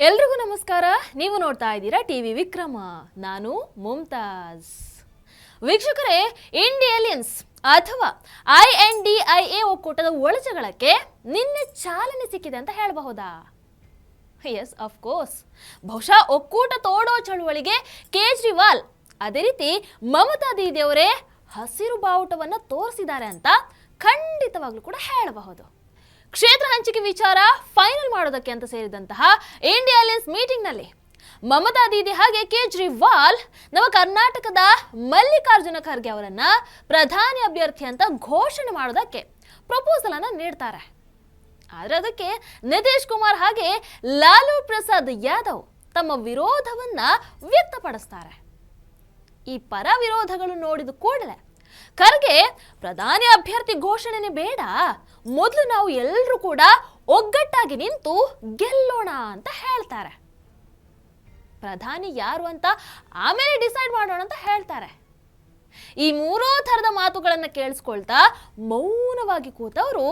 ಎಲ್ರಿಗೂ ನಮಸ್ಕಾರ. ನೀವು ನೋಡ್ತಾ ಇದ್ದೀರಾ ಟಿವಿ ವಿಕ್ರಮ. ನಾನು ಮುಮ್ತಾಜ್ ವೀಕ್ಷಕರೇ, ಇಂಡಿಯಲಿಯನ್ಸ್ ಅಥವಾ I N D I A ಒಕ್ಕೂಟದ ಒಳಜಗಳಕ್ಕೆ ನಿನ್ನೆ ಚಾಲನೆ ಸಿಕ್ಕಿದೆ ಅಂತ ಹೇಳಬಹುದಾ? ಎಸ್ ಆಫ್ ಕೋರ್ಸ್ ಬಹುಶಃ ಒಕ್ಕೂಟ ತೋಡೋ ಚಳುವಳಿಗೆ ಕೇಜ್ರಿವಾಲ್ ಅದೇ ರೀತಿ ಮಮತಾ ದೀದಿಯವರೇ ಹಸಿರು ಬಾವುಟವನ್ನು ತೋರಿಸಿದ್ದಾರೆ ಅಂತ ಖಂಡಿತವಾಗ್ಲೂ ಕೂಡ ಹೇಳಬಹುದು. ಕ್ಷೇತ್ರ ಹಂಚಿಕೆ ವಿಚಾರ ಫೈನಲ್ ಮಾಡೋದಕ್ಕೆ ಅಂತ ಸೇರಿದಂತಹ ಇಂಡಿಯಾ ಅಲಯನ್ಸ್ ಮೀಟಿಂಗ್ನಲ್ಲಿ ಮಮತಾ ದೀದಿ ಹಾಗೆ ಕೇಜ್ರಿವಾಲ್ ನಮ್ಮ ಕರ್ನಾಟಕದ ಮಲ್ಲಿಕಾರ್ಜುನ ಖರ್ಗೆ ಅವರನ್ನ ಪ್ರಧಾನಿ ಅಭ್ಯರ್ಥಿ ಅಂತ ಘೋಷಣೆ ಮಾಡೋದಕ್ಕೆ ಪ್ರಪೋಸಲ್ ಅನ್ನ ನೀಡ್ತಾರೆ. ಆದ್ರೆ ಅದಕ್ಕೆ ನಿತೀಶ್ ಕುಮಾರ್ ಹಾಗೆ ಲಾಲು ಪ್ರಸಾದ್ ಯಾದವ್ ತಮ್ಮ ವಿರೋಧವನ್ನ ವ್ಯಕ್ತಪಡಿಸ್ತಾರೆ. ಈ ಪರ ವಿರೋಧಗಳು ನೋಡಿದ ಕೂಡಲೇ ಖರ್ಗೆ ಪ್ರಧಾನಿ ಅಭ್ಯರ್ಥಿ ಘೋಷಣೆನೆ ಬೇಡ. ಮೊದಲು ನಾವು ಎಲ್ಲರೂ ಕೂಡ ಒಗ್ಗಟ್ಟಾಗಿ ನಿಂತು ಗೆಲ್ಲೋಣ ಅಂತ ಹೇಳ್ತಾರೆ. ಪ್ರಧಾನಿ ಯಾರು ಅಂತ ಆಮೇಲೆ ಡಿಸೈಡ್ ಮಾಡೋಣ ಅಂತ ಹೇಳ್ತಾರೆ. ಈ ಮೂರೋ ಥರದ ಮಾತುಗಳನ್ನು ಕೇಳಿಸ್ಕೊಳ್ತಾ ಮೌನವಾಗಿ ಕೂತವರು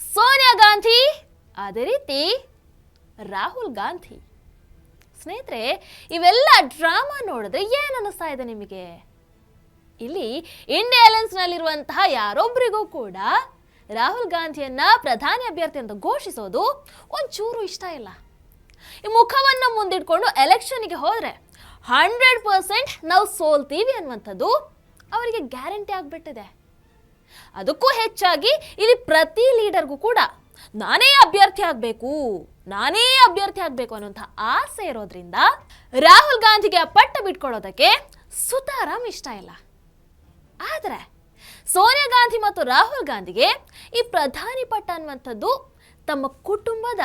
ಸೋನಿಯಾ ಗಾಂಧಿ, ಅದೇ ರೀತಿ ರಾಹುಲ್ ಗಾಂಧಿ. ಸ್ನೇಹಿತರೆ, ಇವೆಲ್ಲ ಡ್ರಾಮಾ ನೋಡಿದ್ರೆ ಏನು ಅನ್ನಿಸ್ತಾ ಇದೆ ನಿಮಗೆ? ಇಲ್ಲಿ ಇಂಡಿಯಾ ಅಲಯನ್ಸ್ನಲ್ಲಿರುವಂತಹ ಯಾರೊಬ್ಬರಿಗೂ ಕೂಡ ರಾಹುಲ್ ಗಾಂಧಿಯನ್ನ ಪ್ರಧಾನಿ ಅಭ್ಯರ್ಥಿ ಅಂತ ಘೋಷಿಸೋದು ಒಂಚೂರು ಇಷ್ಟ ಇಲ್ಲ. ಈ ಮುಖವನ್ನು ಮುಂದಿಟ್ಕೊಂಡು ಎಲೆಕ್ಷನ್ಗೆ ಹೋದರೆ ಹಂಡ್ರೆಡ್ ಪರ್ಸೆಂಟ್ ನಾವು ಸೋಲ್ತೀವಿ ಅನ್ನುವಂಥದ್ದು ಅವರಿಗೆ ಗ್ಯಾರಂಟಿ ಆಗಿಬಿಟ್ಟಿದೆ. ಅದಕ್ಕೂ ಹೆಚ್ಚಾಗಿ ಇಲ್ಲಿ ಪ್ರತಿ ಲೀಡರ್ಗೂ ಕೂಡ ನಾನೇ ಅಭ್ಯರ್ಥಿ ಆಗಬೇಕು, ನಾನೇ ಅಭ್ಯರ್ಥಿ ಆಗಬೇಕು ಅನ್ನುವಂಥ ಆಸೆ ಇರೋದ್ರಿಂದ ರಾಹುಲ್ ಗಾಂಧಿಗೆ ಆ ಪಟ್ಟ ಬಿಟ್ಕೊಳ್ಳೋದಕ್ಕೆ ಸುತಾರಾಮ್ ಇಷ್ಟ ಇಲ್ಲ. ಆದರೆ ಸೋನಿಯಾ ಗಾಂಧಿ ಮತ್ತು ರಾಹುಲ್ ಗಾಂಧಿಗೆ ಈ ಪ್ರಧಾನಿ ಪಟ್ಟ ಅನ್ನುವಂಥದ್ದು ತಮ್ಮ ಕುಟುಂಬದ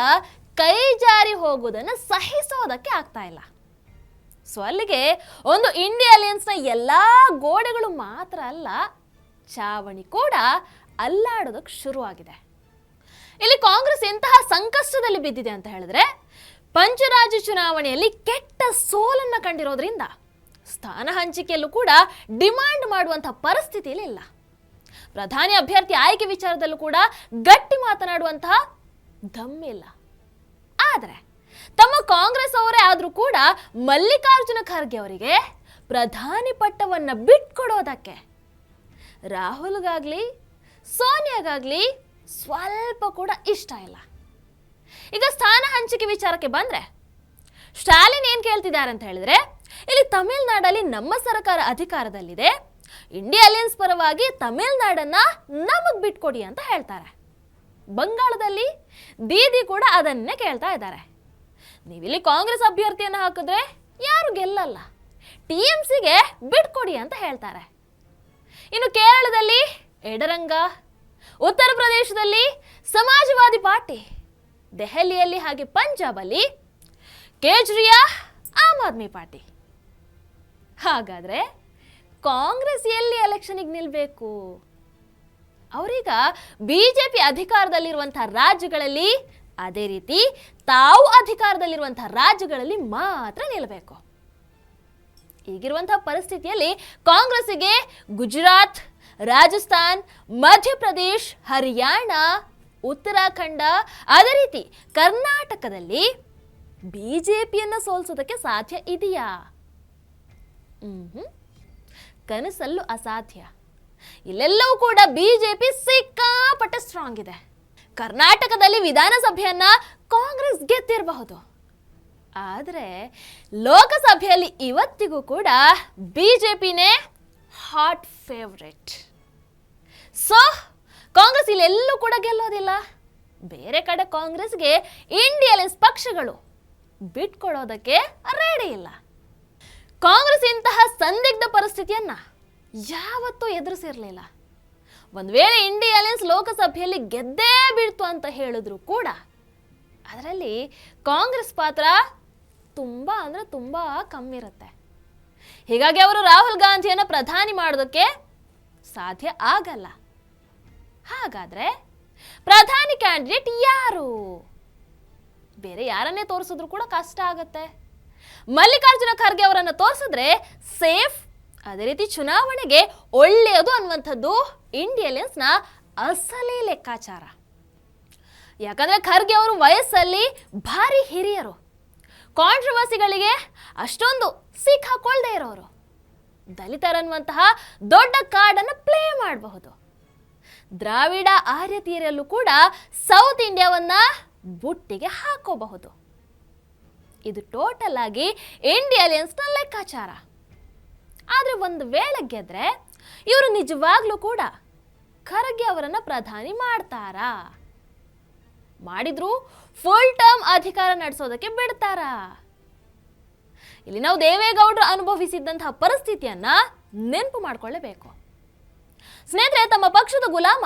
ಕೈ ಜಾರಿ ಹೋಗುವುದನ್ನು ಸಹಿಸೋದಕ್ಕೆ ಆಗ್ತಾ ಇಲ್ಲ. ಸೊ ಅಲ್ಲಿಗೆ ಒಂದು ಇಂಡಿಯಾ ಅಲಿಯನ್ಸ್ನ ಎಲ್ಲ ಗೋಡೆಗಳು ಮಾತ್ರ ಅಲ್ಲ, ಚಾವಣಿ ಕೂಡ ಅಲ್ಲಾಡೋದಕ್ಕೆ ಶುರುವಾಗಿದೆ. ಇಲ್ಲಿ ಕಾಂಗ್ರೆಸ್ ಎಂತಹ ಸಂಕಷ್ಟದಲ್ಲಿ ಬಿದ್ದಿದೆ ಅಂತ ಹೇಳಿದ್ರೆ, ಪಂಚರಾಜ್ಯ ಚುನಾವಣೆಯಲ್ಲಿ ಕೆಟ್ಟ ಸೋಲನ್ನು ಕಂಡಿರೋದ್ರಿಂದ ಸ್ಥಾನ ಹಂಚಿಕೆಯಲ್ಲೂ ಕೂಡ ಡಿಮಾಂಡ್ ಮಾಡುವಂಥ ಪರಿಸ್ಥಿತಿಯಲ್ಲಿ ಇಲ್ಲ. ಪ್ರಧಾನಿ ಅಭ್ಯರ್ಥಿ ಆಯ್ಕೆ ವಿಚಾರದಲ್ಲೂ ಕೂಡ ಗಟ್ಟಿ ಮಾತನಾಡುವಂತಹ ದಮ್ಮಿಲ್ಲ ಆದರೆ ತಮ್ಮ ಕಾಂಗ್ರೆಸ್ ಅವರೇ ಆದರೂ ಕೂಡ ಮಲ್ಲಿಕಾರ್ಜುನ ಖರ್ಗೆ ಅವರಿಗೆ ಪ್ರಧಾನಿ ಪಟ್ಟವನ್ನು ಬಿಟ್ಕೊಡೋದಕ್ಕೆ ರಾಹುಲ್ಗಾಗಲಿ, ಸೋನಿಯಾಗಾಗ್ಲಿ ಸ್ವಲ್ಪ ಕೂಡ ಇಷ್ಟ ಇಲ್ಲ. ಈಗ ಸ್ಥಾನ ಹಂಚಿಕೆ ವಿಚಾರಕ್ಕೆ ಬಂದರೆ, ಸ್ಟಾಲಿನ್ ಏನು ಕೇಳ್ತಿದ್ದಾರೆ ಅಂತ ಹೇಳಿದ್ರೆ ಇಲ್ಲಿ ತಮಿಳುನಾಡಲ್ಲಿ ನಮ್ಮ ಸರ್ಕಾರ ಅಧಿಕಾರದಲ್ಲಿದೆ. ಇಂಡಿಯಾ ಅಲಿಯನ್ಸ್ ಪರವಾಗಿ ತಮಿಳ್ನಾಡನ್ನ ನಮಗ್ ಬಿಟ್ಕೊಡಿ ಅಂತ ಹೇಳ್ತಾರೆ. ಬಂಗಾಳದಲ್ಲಿ ದೀದಿ ಕೂಡ ಅದನ್ನೇ ಕೇಳ್ತಾ ಇದ್ದಾರೆ. ನೀವಿಲ್ಲಿ ಕಾಂಗ್ರೆಸ್ ಅಭ್ಯರ್ಥಿಯನ್ನು ಹಾಕಿದ್ರೆ ಯಾರು ಗೆಲ್ಲಲ್ಲ? ಟಿ ಎಂ ಸಿಗೆ ಬಿಟ್ಕೊಡಿ ಅಂತ ಹೇಳ್ತಾರೆ. ಇನ್ನು ಕೇರಳದಲ್ಲಿ ಎಡರಂಗ, ಉತ್ತರ ಪ್ರದೇಶದಲ್ಲಿ ಸಮಾಜವಾದಿ ಪಾರ್ಟಿ, ದೆಹಲಿಯಲ್ಲಿ ಹಾಗೆ ಪಂಜಾಬಲ್ಲಿ ಕೇಜ್ರಿಯಾ, ಆಮ್ ಆದ್ಮಿ ಪಾರ್ಟಿ. ಹಾಗಾದ್ರೆ ಕಾಂಗ್ರೆಸ್ ಎಲ್ಲಿ ಎಲೆಕ್ಷನಿಗೆ ನಿಲ್ಬೇಕು? ಅವರೀಗ ಬಿ ಜೆ ಪಿ ಅಧಿಕಾರದಲ್ಲಿರುವಂಥ ರಾಜ್ಯಗಳಲ್ಲಿ ಅದೇ ರೀತಿ ತಾವು ಅಧಿಕಾರದಲ್ಲಿರುವಂಥ ರಾಜ್ಯಗಳಲ್ಲಿ ಮಾತ್ರ ನಿಲ್ಲಬೇಕು ಈಗಿರುವಂತಹ ಪರಿಸ್ಥಿತಿಯಲ್ಲಿ ಕಾಂಗ್ರೆಸ್ಸಿಗೆ ಗುಜರಾತ್, ರಾಜಸ್ಥಾನ್, ಮಧ್ಯಪ್ರದೇಶ್, ಹರಿಯಾಣ, ಉತ್ತರಾಖಂಡ, ಅದೇ ರೀತಿ ಕರ್ನಾಟಕದಲ್ಲಿ ಬಿ ಜೆ ಪಿಯನ್ನು ಸೋಲಿಸೋದಕ್ಕೆ ಸಾಧ್ಯ ಇದೆಯಾ? ಮ್ಹೂ. ಕನಸಲ್ಲೂ ಅಸಾಧ್ಯ. ಇಲ್ಲೆಲ್ಲವೂ ಕೂಡ ಬಿಜೆಪಿ ಸಿಕ್ಕಾಪಟ್ಟೆ ಸ್ಟ್ರಾಂಗ್ ಇದೆ. ಕರ್ನಾಟಕದಲ್ಲಿ ವಿಧಾನಸಭೆಯನ್ನ ಕಾಂಗ್ರೆಸ್ ಗೆದ್ದಿರಬಹುದು. ಆದರೆ ಲೋಕಸಭೆಯಲ್ಲಿ ಇವತ್ತಿಗೂ ಕೂಡ ಬಿಜೆಪಿನೇ ಹಾಟ್ ಫೇವ್ರೆಟ್ ಸೊ ಕಾಂಗ್ರೆಸ್ ಇಲ್ಲೆಲ್ಲೂ ಕೂಡ ಗೆಲ್ಲೋದಿಲ್ಲ. ಬೇರೆ ಕಡೆ ಕಾಂಗ್ರೆಸ್ಗೆ ಇಂಡಿಯಲೆನ್ಸ್ ಪಕ್ಷಗಳು ಬಿಟ್ಕೊಡೋದಕ್ಕೆ ರೆಡಿ ಇಲ್ಲ. ಕಾಂಗ್ರೆಸ್ ಇಂತಹ ಸಂದಿಗ್ಧ ಪರಿಸ್ಥಿತಿಯನ್ನ ಯಾವತ್ತೂ ಎದುರಿಸಿರಲಿಲ್ಲ. ಒಂದು ವೇಳೆ ಅಲಯನ್ಸ್ ಲೋಕಸಭೆಯಲ್ಲಿ ಗೆದ್ದೇ ಬೀಳ್ತು ಅಂತ ಹೇಳಿದ್ರು ಕೂಡ, ಅದರಲ್ಲಿ ಕಾಂಗ್ರೆಸ್ ಪಾತ್ರ ತುಂಬ ಅಂದರೆ ತುಂಬ ಕಮ್ಮಿ ಇರುತ್ತೆ ಹೀಗಾಗಿ ಅವರು ರಾಹುಲ್ ಗಾಂಧಿಯನ್ನು ಪ್ರಧಾನಿ ಮಾಡೋದಕ್ಕೆ ಸಾಧ್ಯ ಆಗಲ್ಲ. ಹಾಗಾದರೆ ಪ್ರಧಾನಿ ಕ್ಯಾಂಡಿಡೇಟ್ ಯಾರು? ಬೇರೆ ಯಾರನ್ನೇ ತೋರಿಸಿದ್ರು ಕೂಡ ಕಷ್ಟ ಆಗತ್ತೆ. ಮಲ್ಲಿಕಾರ್ಜುನ ಖರ್ಗೆ ಅವರನ್ನು ತೋರಿಸಿದ್ರೆ ಸೇಫ್, ಅದೇ ರೀತಿ ಚುನಾವಣೆಗೆ ಒಳ್ಳೆಯದು ಅನ್ನುವಂಥದ್ದು ಇಂಡಿಯಲೆನ್ಸ್ನ ಅಸಲೇ ಲೆಕ್ಕಾಚಾರ. ಯಾಕಂದ್ರೆ ಖರ್ಗೆ ಅವರು ವಯಸ್ಸಲ್ಲಿ ಭಾರಿ ಹಿರಿಯರು. ಕಾಂಟ್ರವರ್ಸಿಗಳಿಗೆ ಅಷ್ಟೊಂದು ಸಿಕ್ಕಾಕೊಳ್ದೇ ಇರೋರು. ದಲಿತರನ್ನುವಂತಹ ದೊಡ್ಡ ಕಾರ್ಡನ್ನು ಪ್ಲೇ ಮಾಡಬಹುದು. ದ್ರಾವಿಡ ಆರ್ಯತೀಯರಲ್ಲೂ ಕೂಡ ಸೌತ್ ಇಂಡಿಯಾವನ್ನ ಬುಟ್ಟಿಗೆ ಹಾಕೋಬಹುದು. ಇದು ಟೋಟಲ್ ಆಗಿ ಇಂಡಿಯಲಿಯನ್ಸ್ನ ಲೆಕ್ಕಾಚಾರ. ಆದರೆ ಒಂದು ವೇಳೆ ಗೆದ್ರೆ ಇವರು ನಿಜವಾಗ್ಲೂ ಕೂಡ ಖರ್ಗೆ ಅವರನ್ನು ಪ್ರಧಾನಿ ಮಾಡ್ತಾರಾ? ಮಾಡಿದ್ರು ಫುಲ್ ಟರ್ಮ್ ಅಧಿಕಾರ ನಡೆಸೋದಕ್ಕೆ ಬಿಡ್ತಾರಾ? ಇಲ್ಲಿ ನಾವು ದೇವೇಗೌಡರು ಅನುಭವಿಸಿದ್ದಂತಹ ಪರಿಸ್ಥಿತಿಯನ್ನ ನೆನಪು ಮಾಡಿಕೊಳ್ಳಬೇಕು. ಸ್ನೇಹಿತರೆ, ತಮ್ಮ ಪಕ್ಷದ ಗುಲಾಮ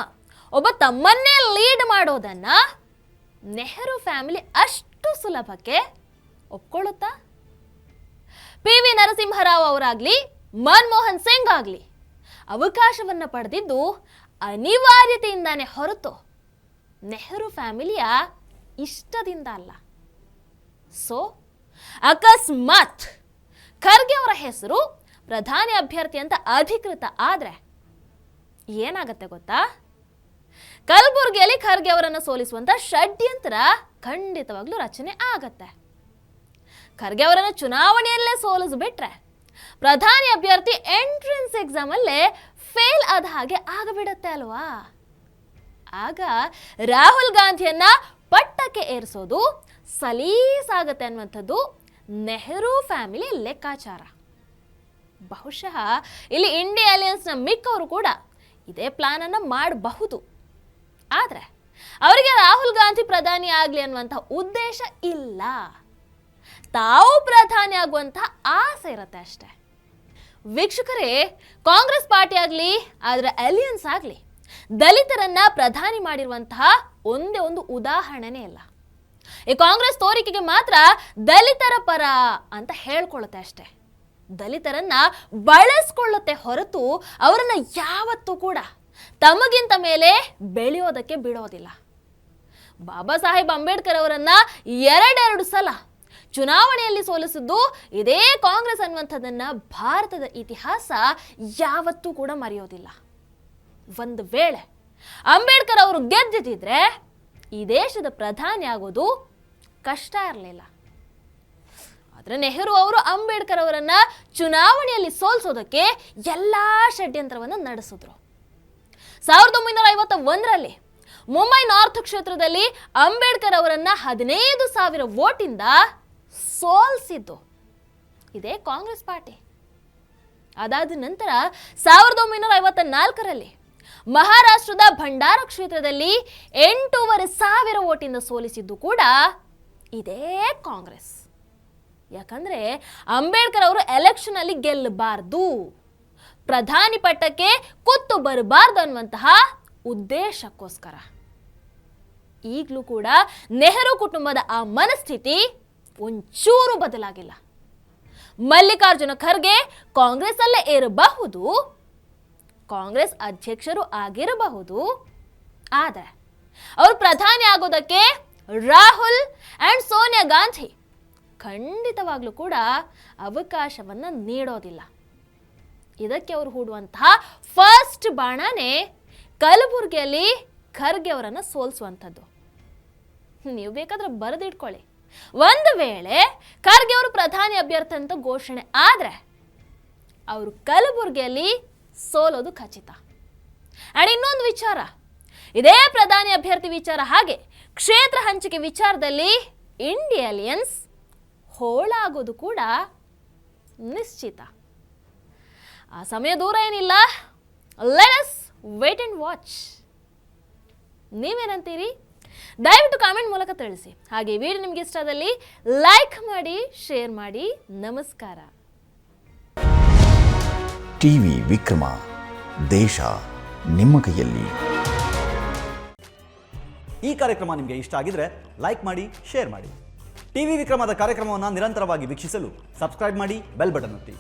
ಒಬ್ಬ ತಮ್ಮನ್ನೇ ಲೀಡ್ ಮಾಡೋದನ್ನ ನೆಹರು ಫ್ಯಾಮಿಲಿ ಅಷ್ಟು ಸುಲಭಕ್ಕೆ ಒಪ್ಕೊಳ್ಳುತ್ತಾ? ಪಿ ವಿ ನರಸಿಂಹರಾವ್ ಅವರಾಗ್ಲಿ, ಮನಮೋಹನ್ ಸಿಂಗ್ ಆಗ್ಲಿ, ಅವಕಾಶವನ್ನ ಪಡೆದಿದ್ದು ಅನಿವಾರ್ಯತೆಯಿಂದಾನೆ ಹೊರತು ನೆಹರು ಫ್ಯಾಮಿಲಿಯ ಇಷ್ಟದಿಂದ ಅಲ್ಲ. ಸೊ, ಅಕಸ್ಮಾತ್ ಖರ್ಗೆ ಅವರ ಹೆಸರು ಪ್ರಧಾನಿ ಅಭ್ಯರ್ಥಿ ಅಂತ ಅಧಿಕೃತ ಆದ್ರೆ ಏನಾಗತ್ತೆ ಗೊತ್ತಾ? ಕಲಬುರಗಿಯಲ್ಲಿ ಖರ್ಗೆ ಅವರನ್ನು ಸೋಲಿಸುವಂತ ಷಡ್ಯಂತ್ರ ಖಂಡಿತವಾಗ್ಲೂ ರಚನೆ ಆಗತ್ತೆ. ಖರ್ಗೆ ಅವರನ್ನು ಚುನಾವಣೆಯಲ್ಲೇ ಸೋಲಿಸ್ಬಿಟ್ರೆ. ಪ್ರಧಾನಿ ಅಭ್ಯರ್ಥಿ ಎಂಟ್ರೆನ್ಸ್ ಎಕ್ಸಾಮಲ್ಲೇ ಫೇಲ್ ಆದ ಹಾಗೆ ಆಗಬಿಡತ್ತೆ ಅಲ್ವಾ? ಆಗ ರಾಹುಲ್ ಗಾಂಧಿಯನ್ನ ಪಟ್ಟಕ್ಕೆ ಏರಿಸೋದು ಸಲೀಸಾಗತ್ತೆ ಅನ್ನುವಂಥದ್ದು ನೆಹರು ಫ್ಯಾಮಿಲಿ ಲೆಕ್ಕಾಚಾರ. ಬಹುಶಃ ಇಲ್ಲಿ ಇಂಡಿಯಾ ಅಲಿಯನ್ಸ್ನ ಮಿಕ್ಕವರು ಕೂಡ ಇದೇ ಪ್ಲಾನ್ ಅನ್ನ ಮಾಡಬಹುದು. ಆದರೆ ಅವರಿಗೆ ರಾಹುಲ್ ಗಾಂಧಿ ಪ್ರಧಾನಿ ಆಗಲಿ ಅನ್ನುವಂಥ ಉದ್ದೇಶ ಇಲ್ಲ. ತಾವು ಪ್ರಧಾನಿ ಆಗುವಂಥ ಆಸೆ ಇರುತ್ತೆ ಅಷ್ಟೇ. ವೀಕ್ಷಕರೇ, ಕಾಂಗ್ರೆಸ್ ಪಾರ್ಟಿ ಆಗಲಿ ಅದರ ಅಲಿಯನ್ಸ್ ಆಗಲಿ, ದಲಿತರನ್ನ ಪ್ರಧಾನಿ ಮಾಡಿರುವಂತಹ ಒಂದೇ ಒಂದು ಉದಾಹರಣೆನೇ ಇಲ್ಲ. ಈ ಕಾಂಗ್ರೆಸ್ ತೋರಿಕೆಗೆ ಮಾತ್ರ ದಲಿತರ ಪರ ಅಂತ ಹೇಳ್ಕೊಳ್ಳುತ್ತೆ ಅಷ್ಟೇ. ದಲಿತರನ್ನ ಬಳಸ್ಕೊಳ್ಳುತ್ತೆ ಹೊರತು ಅವರನ್ನ ಯಾವತ್ತೂ ಕೂಡ ತಮಗಿಂತ ಮೇಲೆ ಬೆಳೆಯೋದಕ್ಕೆ ಬಿಡೋದಿಲ್ಲ. ಬಾಬಾ ಸಾಹೇಬ್ ಅಂಬೇಡ್ಕರ್ ಅವರನ್ನ ಎರಡೆರಡು ಸಲ ಚುನಾವಣೆಯಲ್ಲಿ ಸೋಲಿಸಿದ್ದು ಇದೇ ಕಾಂಗ್ರೆಸ್ ಅನ್ನುವಂಥದ್ದನ್ನ ಭಾರತದ ಇತಿಹಾಸ ಯಾವತ್ತೂ ಕೂಡ ಮರೆಯೋದಿಲ್ಲ. ಒಂದು ವೇಳೆ ಅಂಬೇಡ್ಕರ್ ಅವರು ಗೆದ್ದಿದ್ದಿದ್ರೆ ಈ ದೇಶದ ಪ್ರಧಾನಿ ಆಗೋದು ಕಷ್ಟ ಇರಲಿಲ್ಲ. ಆದರೆ ನೆಹರು ಅವರು ಅಂಬೇಡ್ಕರ್ ಅವರನ್ನ ಚುನಾವಣೆಯಲ್ಲಿ ಸೋಲಿಸೋದಕ್ಕೆ ಎಲ್ಲ ಷಡ್ಯಂತ್ರವನ್ನು ನಡೆಸಿದ್ರು. ಸಾವಿರದ ಒಂಬೈನೂರ ಐವತ್ತ ಒಂದರಲ್ಲಿ ಮುಂಬೈ ನಾರ್ತ್ ಕ್ಷೇತ್ರದಲ್ಲಿ ಅಂಬೇಡ್ಕರ್ ಅವರನ್ನ ಹದಿನೈದು ಸಾವಿರ ವೋಟಿಂದ ಸೋಲ್ಸಿದ್ದು. ಇದೇ ಕಾಂಗ್ರೆಸ್ ಪಾರ್ಟಿ. ಅದಾದ ನಂತರ ಸಾವಿರದ ಒಂಬೈನೂರ ಐವತ್ತ ನಾಲ್ಕರಲ್ಲಿ ಮಹಾರಾಷ್ಟ್ರದ ಭಂಡಾರ ಕ್ಷೇತ್ರದಲ್ಲಿ ಎಂಟೂವರೆ ಸಾವಿರ ಓಟಿಂದ ಸೋಲಿಸಿದ್ದು ಕೂಡ ಇದೇ ಕಾಂಗ್ರೆಸ್. ಯಾಕಂದ್ರೆ ಅಂಬೇಡ್ಕರ್ ಅವರು ಎಲೆಕ್ಷನ್ ಅಲ್ಲಿ ಗೆಲ್ಲಬಾರ್ದು. ಪ್ರಧಾನಿ ಪಟ್ಟಕ್ಕೆ ಕುತ್ತು ಬರಬಾರ್ದು ಅನ್ನುವಂತಹ ಉದ್ದೇಶಕ್ಕೋಸ್ಕರ. ಈಗಲೂ ಕೂಡ ನೆಹರು ಕುಟುಂಬದ ಆ ಮನಸ್ಥಿತಿ ಒಂಚೂರು ಬದಲಾಗಿಲ್ಲ. ಮಲ್ಲಿಕಾರ್ಜುನ ಖರ್ಗೆ ಕಾಂಗ್ರೆಸ್ ಅಲ್ಲೇ ಇರಬಹುದು ಕಾಂಗ್ರೆಸ್ ಅಧ್ಯಕ್ಷರು ಆಗಿರಬಹುದು. ಆದರೆ ಅವರು ಪ್ರಧಾನಿ ಆಗೋದಕ್ಕೆ ರಾಹುಲ್ ಅಂಡ್ ಸೋನಿಯಾ ಗಾಂಧಿ ಖಂಡಿತವಾಗ್ಲೂ ಕೂಡ ಅವಕಾಶವನ್ನ ನೀಡೋದಿಲ್ಲ. ಇದಕ್ಕೆ ಅವರು ಹೂಡುವಂತಹ ಫಸ್ಟ್ ಬಾಣನೇ ಕಲಬುರಗಿಯಲ್ಲಿ ಖರ್ಗೆ ಅವರನ್ನು ಸೋಲಿಸುವಂಥದ್ದು. ನೀವು ಬೇಕಾದ್ರೆ ಬರೆದಿಟ್ಕೊಳ್ಳಿ. ಒಂದು ವೇಳೆ ಖರ್ಗೆ ಅವರು ಪ್ರಧಾನಿ ಅಭ್ಯರ್ಥಿ ಅಂತ ಘೋಷಣೆ ಆದರೆ ಅವರು ಕಲಬುರಗಿಯಲ್ಲಿ ಸೋಲೋದು ಖಚಿತ. ಆ್ಯಂಡ್ ಇನ್ನೊಂದು ವಿಚಾರ. ಇದೇ ಪ್ರಧಾನಿ ಅಭ್ಯರ್ಥಿ ವಿಚಾರ ಹಾಗೆ ಕ್ಷೇತ್ರ ಹಂಚಿಕೆ ವಿಚಾರದಲ್ಲಿ ಇಂಡಿಯಲಿಯನ್ಸ್ ಹೋಳಾಗೋದು ಕೂಡ ನಿಶ್ಚಿತ. ಆ ಸಮಯ ದೂರ ಏನಿಲ್ಲ. Let us wait and watch ನೀವೇನಂತೀರಿ? ದಯವಿಟ್ಟು ಕಾಮೆಂಟ್ ಮೂಲಕ ತಿಳಿಸಿ. ಹಾಗೆ ವಿಡಿಯೋ ನಿಮಗೆ ಇಷ್ಟದಲ್ಲಿ ಲೈಕ್ ಮಾಡಿ ಶೇರ್ ಮಾಡಿ. ನಮಸ್ಕಾರ. ಟಿವಿ ವಿಕ್ರಮ ದೇಶ ನಿಮ್ಮ ಕೈಯಲ್ಲಿ. ಈ ಕಾರ್ಯಕ್ರಮ ನಿಮಗೆ ಇಷ್ಟ ಆಗಿದ್ರೆ ಲೈಕ್ ಮಾಡಿ ಶೇರ್ ಮಾಡಿ. ಟಿವಿ ವಿಕ್ರಮದ ಕಾರ್ಯಕ್ರಮವನ್ನು ನಿರಂತರವಾಗಿ ವೀಕ್ಷಿಸಲು ಸಬ್ಸ್ಕ್ರೈಬ್ ಮಾಡಿ ಬೆಲ್ ಬಟನ್ ಒತ್ತಿ.